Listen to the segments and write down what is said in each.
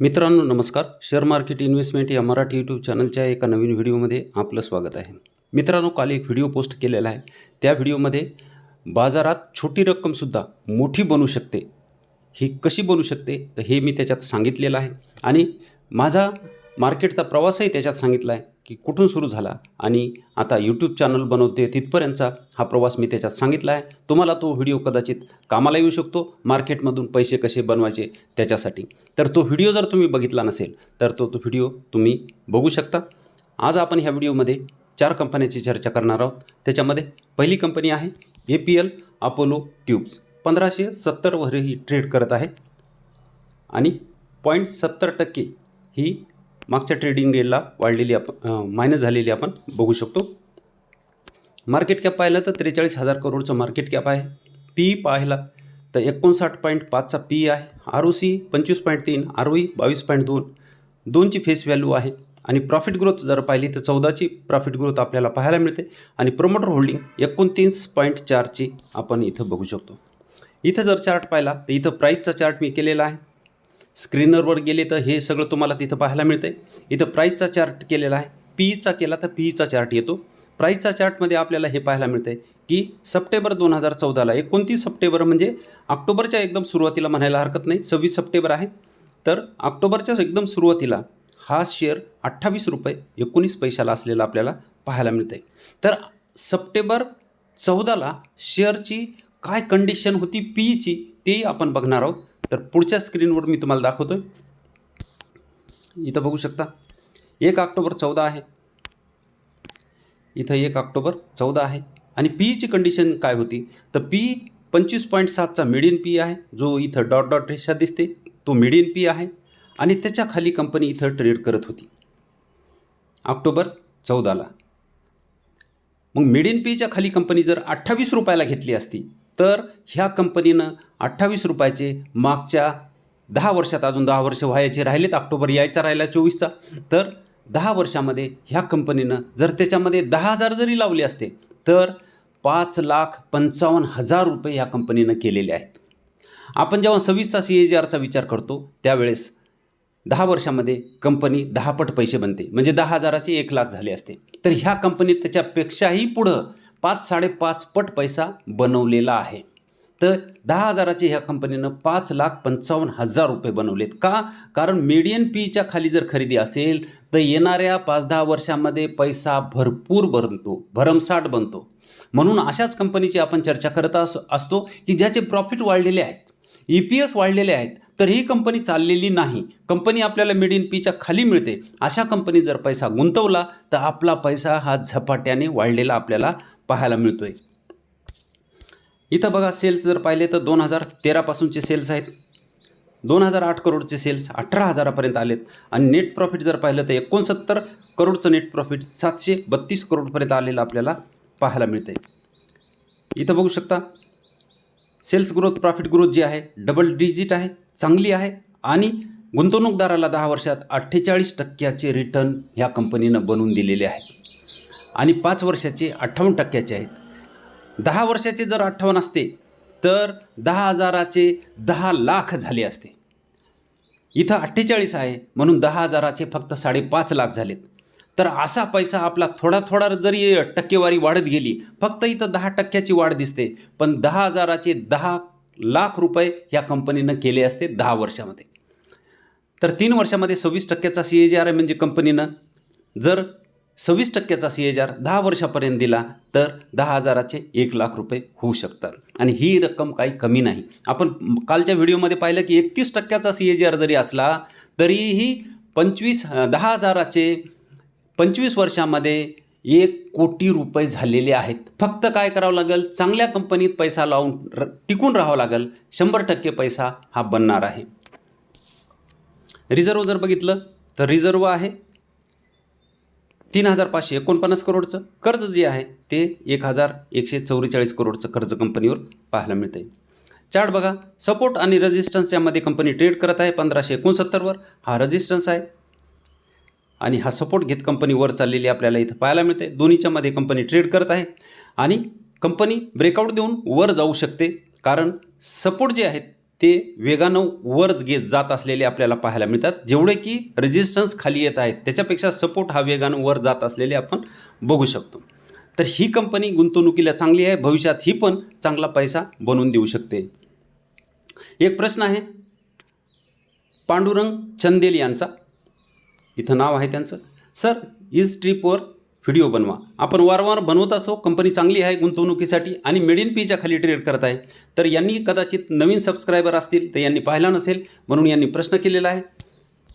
मित्रांनो नमस्कार. Share market investment या मराठी यूट्यूब चॅनलच्या एका नवीन व्हिडिओमध्ये आपलं स्वागत आहे. मित्रांनो काल एक व्हिडिओ पोस्ट केलेला आहे. त्या व्हिडिओमध्ये बाजारात छोटी रक्कमसुद्धा मोठी बनू शकते. ही कशी बनू शकते? तर हे मी त्याच्यात सांगितलेलं आहे. आणि माझा मार्केटचा प्रवासही त्याच्यात सांगितला आहे की कुठून सुरू झाला आणि आता यूट्यूब चॅनल बनवते तिथपर्यंतचा हा प्रवास मी त्याच्यात सांगितला आहे तुम्हाला तो व्हिडिओ कदाचित कामाला येऊ शकतो मार्केटमधून पैसे कसे बनवायचे त्याच्यासाठी. तर तो व्हिडिओ जर तुम्ही बघितला नसेल तर तो तो व्हिडिओ तुम्ही बघू शकता. आज आपण ह्या व्हिडिओमध्ये चार कंपन्याची चर्चा करणार आहोत. त्याच्यामध्ये पहिली कंपनी आहे A P L Apollo tubes पंधराशे सत्तरवर ही ट्रेड करत आहे. आणि पॉईंट सत्तर टक्के ही मागच्या ट्रेडिंग डेला वाढलेली आप मायनस झालेली आपण बघू शकतो. मार्केट कॅप पाहिलं तर त्रेचाळीस हजार करोडचं मार्केट कॅप आहे. पी पाहिला तर एकोणसाठ पॉईंट पाचचा पी आहे. आर ओ सी पंचवीस पॉईंट तीन आर ओ ई बावीस पॉईंट दोन. दोनची फेस व्हॅल्यू आहे. आणि प्रॉफिट ग्रोथ जर पाहिली तर चौदाची प्रॉफिट ग्रोथ आपल्याला पाहायला मिळते. आणि प्रोमोटर होल्डिंग एकोणतीस पॉईंट चारची आपण इथं बघू शकतो. इथं जर चार्ट पाहिला तर इथं प्राईसचा चार्ट मी केलेला आहे. स्क्रीनरवर गेले तर हे सगळं तुम्हाला तिथं पाहायला मिळतं आहे इथं प्राईसचा चार्ट केलेला आहे. पीचा केला तर पीचा चार्ट येतो. प्राईसचा चार्टमध्ये आपल्याला हे पाहायला मिळतं आहे की सप्टेंबर दोन हजार चौदाला एकोणतीस सप्टेंबर म्हणजे ऑक्टोबरच्या एकदम सुरुवातीला म्हणायला हरकत नाही सव्वीस सप्टेंबर आहे. तर ऑक्टोबरच्या एकदम सुरुवातीला हा शेअर अठ्ठावीस रुपये एकोणीस पैशाला असलेला आपल्याला पाहायला मिळतं आहे तर सप्टेंबर चौदाला शेअरची काय कंडिशन होती पीईची तेही आपण बघणार आहोत. तर पुढच्या स्क्रीनवर मी तुम्हाला दाखवतो आहे इथं बघू शकता एक ऑक्टोबर चौदा आहे. इथं एक ऑक्टोबर चौदा आहे. आणि पीईची कंडिशन काय होती? तर पी पंचवीस पॉईंट सातचा मिडियन पी आहे जो इथं डॉट डॉट रेषा दिसते तो मिडियन पी आहे. आणि त्याच्याखाली कंपनी इथं ट्रेड करत होती. ऑक्टोबर चौदाला. मग मिडियन पीच्या खाली कंपनी जर अठ्ठावीस रुपयाला घेतली असती तर ह्या कंपनीनं अठ्ठावीस रुपयाचे मागच्या दहा वर्षात अजून दहा वर्ष व्हायचे राहिलेत ऑक्टोबर यायचा राहिला चोवीसचा तर दहा वर्षामध्ये ह्या कंपनीनं जर त्याच्यामध्ये दहा हजार जरी लावले असते तर पाच लाख पंचावन्न हजार रुपये ह्या कंपनीनं केलेले आहेत. आपण जेव्हा सव्वीसचा सी ए जी आरचा विचार करतो त्यावेळेस दहा वर्षामध्ये कंपनी दहापट पैसे बनते. म्हणजे दहा हजाराचे एक लाख झाले असते. तर ह्या कंपनीत त्याच्यापेक्षाही पुढं पाच साडेपाच पट पैसा बनवलेला आहे. तर दहा हजाराचे ह्या कंपनीनं पाच लाख पंचावन्न हजार रुपये बनवलेत. का? कारण मीडियन पीच्या खाली जर खरेदी असेल तर येणाऱ्या पाच दहा वर्षामध्ये पैसा भरपूर बनतो भरमसाठ बनतो. म्हणून अशाच कंपनीची आपण चर्चा करत असतो की ज्याचे प्रॉफिट वाढलेले आहेत. ई पी एस वाढलेले आहेत तर ही कंपनी चाललेली नाही. कंपनी आपल्याला मिड इन पीच्या खाली मिळते. अशा कंपनी जर पैसा गुंतवला तर आपला पैसा हा झपाट्याने वाढलेला आपल्याला पाहायला मिळतोय. इथं बघा सेल्स जर पाहिले तर दोन हजार तेरापासूनचे सेल्स आहेत. दोन हजार आठ करोडचे सेल्स अठरा हजारापर्यंत आलेत. आणि नेट प्रॉफिट जर पाहिलं तर एकोणसत्तर करोडचं नेट प्रॉफिट सातशे बत्तीस करोडपर्यंत आलेलं आपल्याला पाहायला मिळते इथं बघू शकता सेल्स ग्रोथ प्रॉफिट ग्रोथ जी आहे डबल डिजिट आहे चांगली आहे आणि गुंतवणूकदाराला दहा वर्षात अठ्ठेचाळीस टक्क्याचे रिटर्न ह्या कंपनीनं बनवून दिलेले आहेत. आणि पाच वर्षाचे अठ्ठावन्न टक्क्याचे आहेत. दहा वर्षाचे जर अठ्ठावन्न असते तर दहा हजाराचे दहा लाख झाले असते. इथं अठ्ठेचाळीस आहे म्हणून दहा हजाराचे फक्त साडेपाच लाख झालेत. तर असा पैसा आपला थोडा थोडा जरी टक्केवारी वाढत गेली फक्त इथं दहा टक्क्याची वाढ दिसते. पण दहा हजाराचे दहा लाख रुपये ह्या कंपनीनं केले असते दहा वर्षामध्ये. तर तीन वर्षामध्ये सव्वीस टक्क्याचा सी ए जी आर आहे म्हणजे कंपनीनं. जर सव्वीस टक्क्याचा सी एज आर दहा वर्षापर्यंत दिला तर दहा हजाराचे एक लाख रुपये होऊ शकतात. आणि ही रक्कम काही कमी नाही. आपण कालच्या व्हिडिओमध्ये पाहिलं की एकतीस टक्क्याचा सी ए जी आर जरी असला तरीही पंचवीस दहा हजाराचे पंचवीस वर्षामध्ये एक कोटी रुपये झालेले आहेत. फक्त काय करावं लागेल? चांगल्या कंपनीत पैसा लावून र टिकून राहावं लागेल. शंभर टक्के पैसा हा बनणार आहे. रिझर्व जर बघितलं तर रिझर्व आहे तीन हजार पाचशे एकोणपन्नास करोडचं. कर्ज जे आहे ते एक हजार एकशे चौवेचाळीस करोडचं कर्ज कंपनीवर पाहायला मिळतं आहे चार्ट बघा. सपोर्ट आणि रेजिस्टन्स यामध्ये कंपनी ट्रेड करत आहे पंधराशे एकोणसत्तरवर. हा रजिस्टन्स आहे. आणि हा सपोर्ट घेत कंपनी वर चाललेली आपल्याला इथं पाहायला मिळते. दोन्हीच्यामध्ये कंपनी ट्रेड करत आहे आणि कंपनी ब्रेकआउट देऊन वर जाऊ शकते. कारण सपोर्ट जे आहेत ते वेगानं वर घेत जात असलेले आपल्याला पाहायला मिळतात. जेवढे की रेजिस्टन्स खाली येत आहेत त्याच्यापेक्षा सपोर्ट हा वेगानं वर जात असलेले आपण बघू शकतो. तर ही कंपनी गुंतवणुकीला चांगली आहे भविष्यात ही पण चांगला पैसा बनवून देऊ शकते. एक प्रश्न आहे पांडुरंग चंदेल यांचा. इथं नाव आहे त्यांचं. सर इज ट्रिपवर व्हिडिओ बनवा. आपण वारंवार बनवत असो कंपनी चांगली आहे गुंतवणुकीसाठी आणि मेड इन पीच्या खाली ट्रेड करत आहे. तर यांनी कदाचित नवीन सबस्क्रायबर असतील तर यांनी पाहिला नसेल म्हणून यांनी प्रश्न केलेला आहे.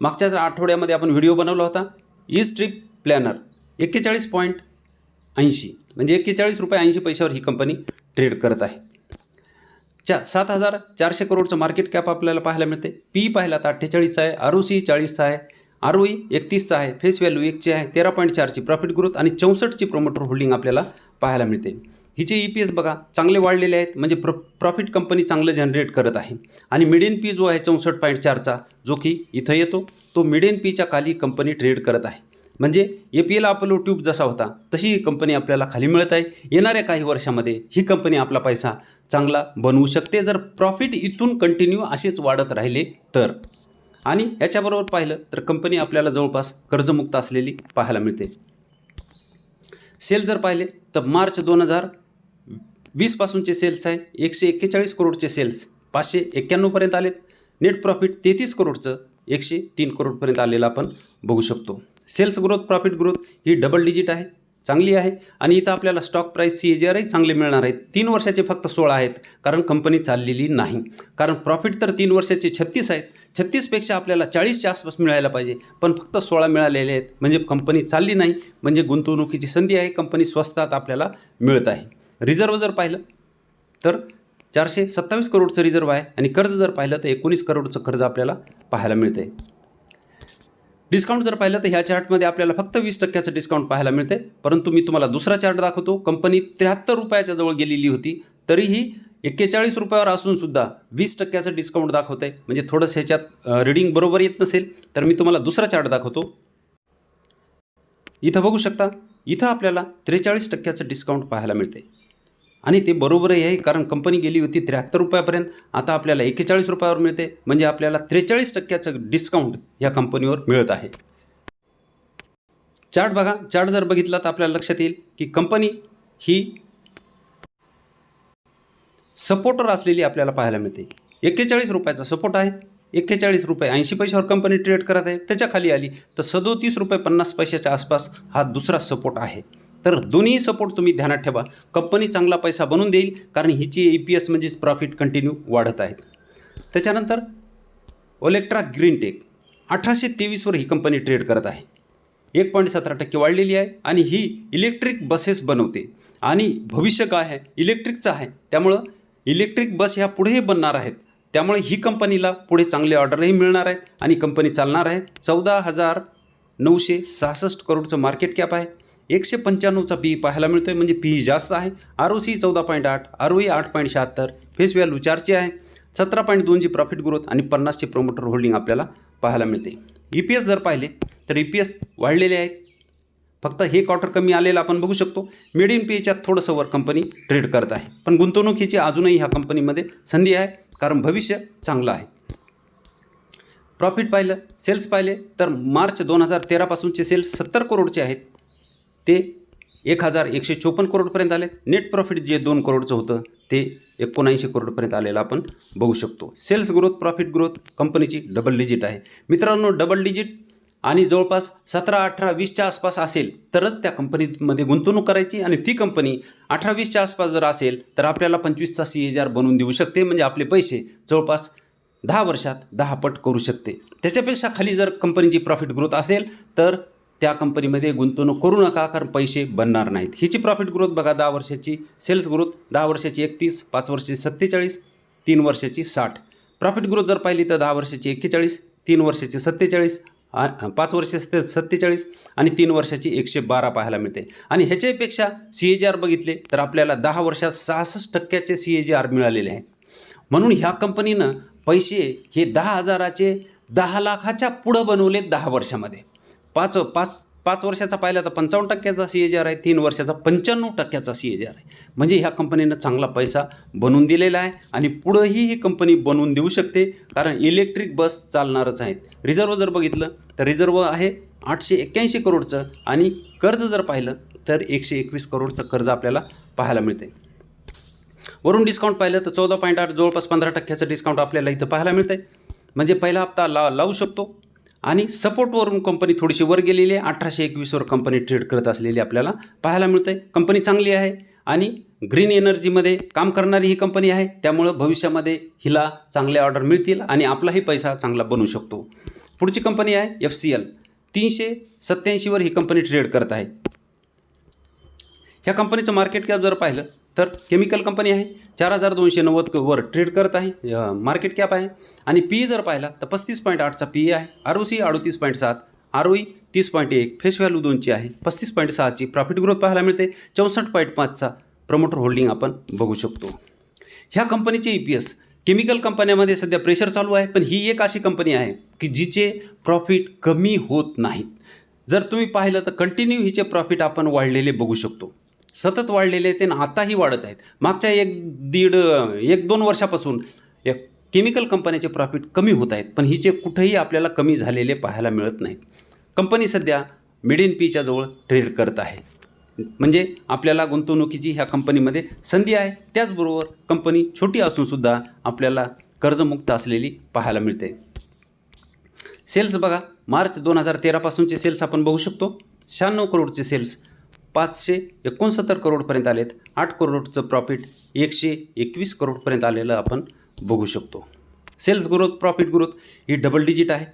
मागच्याच आठवड्यामध्ये आपण व्हिडिओ बनवला होता. इज ट्रिप प्लॅनर एक्केचाळीस पॉईंट ऐंशी म्हणजे एक्केचाळीस रुपये ऐंशी पैशावर ही कंपनी ट्रेड करत आहे. चा सात हजार चारशे करोडचं मार्केट कॅप आपल्याला पाहायला मिळते. पी पाहिला तर अठ्ठेचाळीस आहे आर ओ सी चाळीसचा आहे आर ओ एकतीसचा आहे फेस व्हॅल्यू एकची आहे तेरा पॉईंट चारची प्रॉफिट ग्रोथ आणि चौसष्टची प्रोमोटर होल्डिंग आपल्याला पाहायला मिळते. हिचे ई पी एस बघा चांगले वाढलेले आहेत म्हणजे प्र प्रॉफिट कंपनी चांगलं जनरेट करत आहे. आणि मिडियन पी जो आहे चौसष्ट पॉईंट चारचा जो की इथं येतो तो मिडियन पीच्या खाली कंपनी ट्रेड करत आहे. म्हणजे A P L Apollo tube जसा होता तशी ही कंपनी आपल्याला खाली मिळत आहे. येणाऱ्या काही वर्षामध्ये ही कंपनी आपला पैसा चांगला बनवू शकते. जर प्रॉफिट इथून कंटिन्यू असेच वाढत राहिले तर. आणि याच्याबरोबर पाहिलं तर कंपनी आपल्याला जवळपास कर्जमुक्त असलेली पाहायला मिळते. सेल जर पाहिले तर मार्च दोन हजार वीसपासूनचे सेल्स आहे. एकशे एक्केचाळीस करोडचे सेल्स पाचशे एक्क्याण्णवपर्यंत आलेत. नेट प्रॉफिट तेहतीस करोडचं एकशे तीन करोडपर्यंत आलेलं आपण बघू शकतो. सेल्स ग्रोथ प्रॉफिट ग्रोथ ही डबल डिजिट आहे. चांगली आहे. आणि इथं आपल्याला स्टॉक प्राईस सी ए आरही चांगले मिळणार आहेत. तीन वर्षाचे फक्त सोळा आहेत. कारण कंपनी चाललेली नाही. कारण प्रॉफिट तर तीन वर्षाचे छत्तीस आहेत. छत्तीसपेक्षा आपल्याला चाळीसच्या आसपास मिळायला पाहिजे. पण फक्त सोळा मिळालेले आहेत. म्हणजे कंपनी चालली नाही. म्हणजे गुंतवणुकीची संधी आहे. कंपनी स्वस्तात आपल्याला मिळत आहे. रिझर्व जर पाहिलं तर चारशे सत्तावीस करोडचं रिझर्व आहे. आणि कर्ज जर पाहिलं तर एकोणीस करोडचं कर्ज आपल्याला पाहायला मिळतं आहे डिस्काउंट जर पाहिलं तर ह्या चार्टमध्ये आपल्याला फक्त वीस टक्क्याचं डिस्काउंट पाहायला मिळते. परंतु मी तुम्हाला दुसरा चार्ट दाखवतो. कंपनी त्र्याहत्तर रुपयाच्या जवळ गेलेली होती. तरीही एक्केचाळीस रुपयावर असूनसुद्धा वीस टक्क्याचं डिस्काउंट दाखवत आहे म्हणजे थोडंसं ह्याच्यात रिडिंग बरोबर येत नसेल तर मी तुम्हाला दुसरा चार्ट दाखवतो. इथं बघू शकता. इथं आपल्याला त्रेचाळीस टक्क्याचं डिस्काउंट पाहायला मिळते आणि ते बरोबरही आहे कारण कंपनी गेली होती त्र्याहत्तर रुपयापर्यंत आता आपल्याला एक्केचाळीस रुपयावर मिळते म्हणजे आपल्याला त्रेचाळीस टक्क्याचं डिस्काउंट या कंपनीवर मिळत आहे. चार्ट बघा चार्ट जर बघितला तर आपल्याला लक्षात येईल की कंपनी ही सपोर्टर असलेली आपल्याला पाहायला मिळते. एक्केचाळीस रुपयाचा सपोर्ट आहे एक्केचाळीस रुपये ऐंशी पैशावर कंपनी ट्रेड करत आहे त्याच्याखाली आली तर सदोतीस रुपये पन्नास पैशाच्या आसपास हा दुसरा सपोर्ट आहे. तर दोन्ही सपोर्ट तुम्ही ध्यानात ठेवा. कंपनी चांगला पैसा बनवून देईल कारण हिची ए पी एस म्हणजेच प्रॉफिट कंटिन्यू वाढत आहेत. त्याच्यानंतर ओलेक्ट्रा ग्रीन टेक अठराशे तेवीसवर ही कंपनी ट्रेड करत आहे. एक पॉईंट सतरा टक्के वाढलेली आहे आणि ही इलेक्ट्रिक बसेस बनवते. आणि भविष्य काय आहे? इलेक्ट्रिकचं आहे. त्यामुळं इलेक्ट्रिक बस ह्या पुढेही बनणार आहेत. त्यामुळे ही कंपनीला पुढे चांगले ऑर्डरही मिळणार आहेत आणि कंपनी चालणार आहे. चौदा हजार नऊशे सहासष्ट करोडचं मार्केट कॅप आहे. एकशे पंच्याण्णवचा पी पाहायला मिळतो आहे म्हणजे पी जास्त आहे. आर ओ सी चौदा पॉईंट आठ आर ओ ई आठ पॉईंट शहात्तर फेस व्हॅल्यू चारची आहे. सतरा पॉईंट दोनची प्रॉफिट ग्रोथ आणि पन्नासची प्रोमोटर होल्डिंग आपल्याला पाहायला मिळते. ई पी एस जर पाहिले तर ई पी एस वाढलेले आहेत. फक्त हे क्वार्टर कमी आलेलं आपण बघू शकतो. मिडियम पी एच्यात थोडंसं वर कंपनी ट्रेड करत आहे. पण गुंतवणुकीची अजूनही ह्या कंपनीमध्ये संधी आहे कारण भविष्य चांगलं आहे. प्रॉफिट पाहिलं सेल्स पाहिले तर मार्च दोन हजार तेरापासूनचे सेल्स सत्तर करोडचे आहेत. ते एक हजार एकशे चोपन्न करोडपर्यंत आलेत. नेट प्रॉफिट जे दोन करोडचं होतं ते एकोणऐंशी करोडपर्यंत आलेलं आपण बघू शकतो. सेल्स ग्रोथ प्रॉफिट ग्रोथ कंपनीची डबल डिजिट आहे. मित्रांनो डबल डिजिट आणि जवळपास सतरा अठरा वीसच्या आसपास असेल तरच त्या कंपनीमध्ये गुंतवणूक करायची आणि ती कंपनी अठरा वीसच्या आसपास जर असेल तर आपल्याला पंचवीसचा सी एच आर बनवून देऊ शकते. म्हणजे आपले पैसे जवळपास दहा वर्षात दहा पट करू शकते. त्याच्यापेक्षा खाली जर कंपनीची प्रॉफिट ग्रोथ असेल तर त्या कंपनीमध्ये गुंतवणूक करू नका कारण पैसे बनणार नाहीत. हिची प्रॉफिट ग्रोथ बघा दहा वर्षाची. सेल्स ग्रोथ दहा वर्षाची एकतीस पाच वर्षाची सत्तेचाळीस तीन वर्षाची साठ. प्रॉफिट ग्रोथ जर पाहिली तर दहा वर्षाची एक्केचाळीस तीन वर्षाची सत्तेचाळीस पाच वर्ष सत्ते सत्तेचाळीस आणि तीन वर्षाची एकशे बारा पाहायला मिळते. आणि ह्याच्यापेक्षा सी ए जी आर बघितले तर आपल्याला दहा वर्षात सहासष्ट टक्क्याचे सी ए जी आर मिळालेले आहेत म्हणून ह्या कंपनीनं पैसे हे दहा हजाराचे दहा लाखाच्या पुढं बनवले दहा वर्षामध्ये. पाच पाच पाच वर्षाचा पाहिला तर पंचावन्न टक्क्याचा सी एच आर आहे तीन वर्षाचा पंच्याण्णव टक्क्याचा सी एच आर आहे. म्हणजे ह्या कंपनीनं चांगला पैसा बनवून दिलेला आहे आणि पुढंही ही कंपनी बनवून देऊ शकते कारण इलेक्ट्रिक बस चालणारच आहेत. रिझर्व जर बघितलं तर रिझर्व आहे आठशे एक्क्याऐंशी करोडचं आणि कर्ज जर पाहिलं तर एकशे एकवीस करोडचं कर्ज आपल्याला पाहायला मिळते वरून डिस्काउंट पाहिलं तर चौदा पॉईंट आठ जवळपास पंधरा टक्क्याचं डिस्काउंट आपल्याला इथं पाहायला मिळतं आहे म्हणजे पहिला हप्ता ला लावू शकतो. आणि सपोर्टवरून कंपनी थोडीशी वर गेलेली आहे. अठराशे एकवीसवर कंपनी ट्रेड करत असलेली आपल्याला पाहायला मिळतं आहे कंपनी चांगली आहे आणि ग्रीन एनर्जीमध्ये काम करणारी ही कंपनी आहे. त्यामुळं भविष्यामध्ये हिला चांगले ऑर्डर मिळतील आणि आपलाही पैसा चांगला बनू शकतो. पुढची कंपनी आहे एफ सी एल तीनशे सत्याऐंशीवर ही कंपनी ट्रेड करत आहे. ह्या कंपनीचं मार्केट कॅप जर पाहिलं तर केमिकल कंपनी आहे. चार हजार दोनशे नव्वद वर ट्रेड करत आहे. मार्केट कॅप आहे. आणि पी जर पाहिला तर पस्तीस पॉईंट आठचा पी आहे. आर ओ सी अडतीस पॉईंट सात. आर ओ ई तीस पॉईंट एक. फेस व्हॅल्यू दोनची आहे. पस्तीस पॉईंट सहाची प्रॉफिट ग्रोथ पाहायला मिळते. चौसष्ट पॉईंट पाचचा प्रमोटर होल्डिंग आपण बघू शकतो. ह्या कंपनीचे ई पी एस केमिकल कंपन्यामध्ये सध्या प्रेशर चालू आहे. पण ही एक अशी कंपनी आहे की जिचे प्रॉफिट कमी होत नाहीत जर तुम्ही पाहिलं तर कंटिन्यू हिचे प्रॉफिट आपण वाढलेले बघू शकतो. सतत वाढलेले ते आणि आताही वाढत आहेत. मागच्या एक दीड एक दोन वर्षापासून या केमिकल कंपन्याचे प्रॉफिट कमी होत आहेत पण हिचे कुठेही आपल्याला कमी झालेले पाहायला मिळत नाहीत. कंपनी सध्या मिड इन पीच्या जवळ ट्रेड करत आहे. म्हणजे आपल्याला गुंतवणुकीची ह्या कंपनीमध्ये संधी आहे. त्याचबरोबर कंपनी छोटी असूनसुद्धा आपल्याला कर्जमुक्त असलेली पाहायला मिळते. सेल्स बघा मार्च दोन हजार तेरापासूनचे सेल्स आपण बघू शकतो. शहाण्णव करोडचे सेल्स पाचशे एकोणसत्तर करोडपर्यंत आलेत. आठ करोडचं प्रॉफिट एकशे एकवीस करोडपर्यंत आलेलं आपण बघू शकतो. सेल्स ग्रोथ प्रॉफिट ग्रोथ ही डबल डिजिट आहे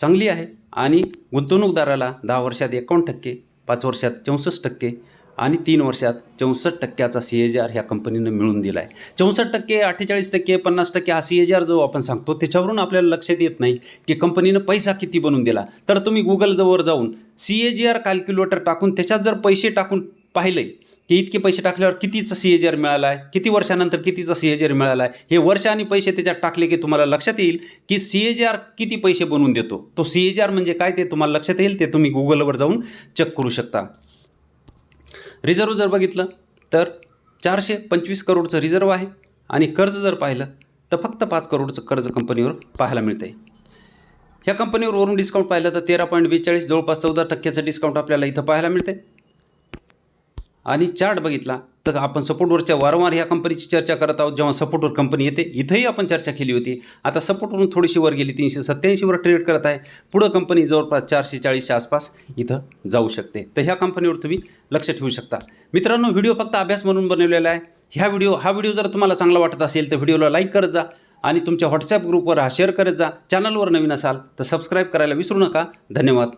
चांगली आहे आणि गुंतवणूकदाराला दहा वर्षात एकावन्न टक्के पाच वर्षात चौसष्ट टक्के आणि तीन वर्षात चौसष्ट टक्क्याचा सी एच आर ह्या कंपनीनं मिळून दिला आहे चौसष्ट टक्के अठ्ठेचाळीस टक्के पन्नास टक्के हा सी एच आर जो आपण सांगतो त्याच्यावरून आपल्याला लक्षात येत नाही की कंपनीनं पैसा किती बनवून दिला. तर तुम्ही गुगलजवळ जाऊन C A G R calculator टाकून त्याच्यात जर पैसे टाकून पाहिलं की इतके पैसे टाकल्यावर कितीचा सी एजर आर मिळाला आहे किती वर्षानंतर कितीचा सी एजर आर मिळाला आहे हे वर्ष आणि पैसे त्याच्यात टाकले की तुम्हाला लक्षात येईल की सी एजर आर किती पैसे बनवून देतो? तो सी एजर आर म्हणजे काय ते तुम्हाला लक्षात येईल ते तुम्ही गुगलवर जाऊन चेक करू शकता. रिझर्व जर बघितलं तर चारशे पंचवीस करोडचं रिझर्व आहे आणि कर्ज जर पाहिलं तर फक्त पाच करोडचं कर्ज कंपनीवर पाहायला मिळतं आहे ह्या कंपनीवर वरून डिस्काउंट पाहिलं तर तेरा पॉईंट बेचाळीस जवळपास चौदा टक्क्याचं डिस्काउंट आपल्याला इथं पाहायला मिळते आणि चार्ट बघितला तर आपण सपोर्टवरच्या वारंवार ह्या कंपनीची चर्चा करत आहोत. जेव्हा सपोर्टवर कंपनी येते इथंही आपण चर्चा केली होती. आता सपोर्टवरून थोडीशी वर गेली तीनशे सत्त्याऐंशीवर ट्रेड करत आहे. पुढं कंपनी जवळपास चारशे चाळीसच्या आसपास इथं जाऊ शकते. तर ह्या कंपनीवर तुम्ही लक्ष ठेवू शकता. मित्रांनो व्हिडिओ फक्त अभ्यास म्हणून बनवलेला आहे. ह्या व्हिडिओ हा व्हिडिओ जर तुम्हाला चांगला वाटत असेल तर व्हिडिओला लाईक करत जा आणि तुमच्या व्हॉट्सॲप ग्रुपवर हा शेअर करत जा. चॅनलवर नवीन असाल तर सबस्क्राईब करायला विसरू नका. धन्यवाद.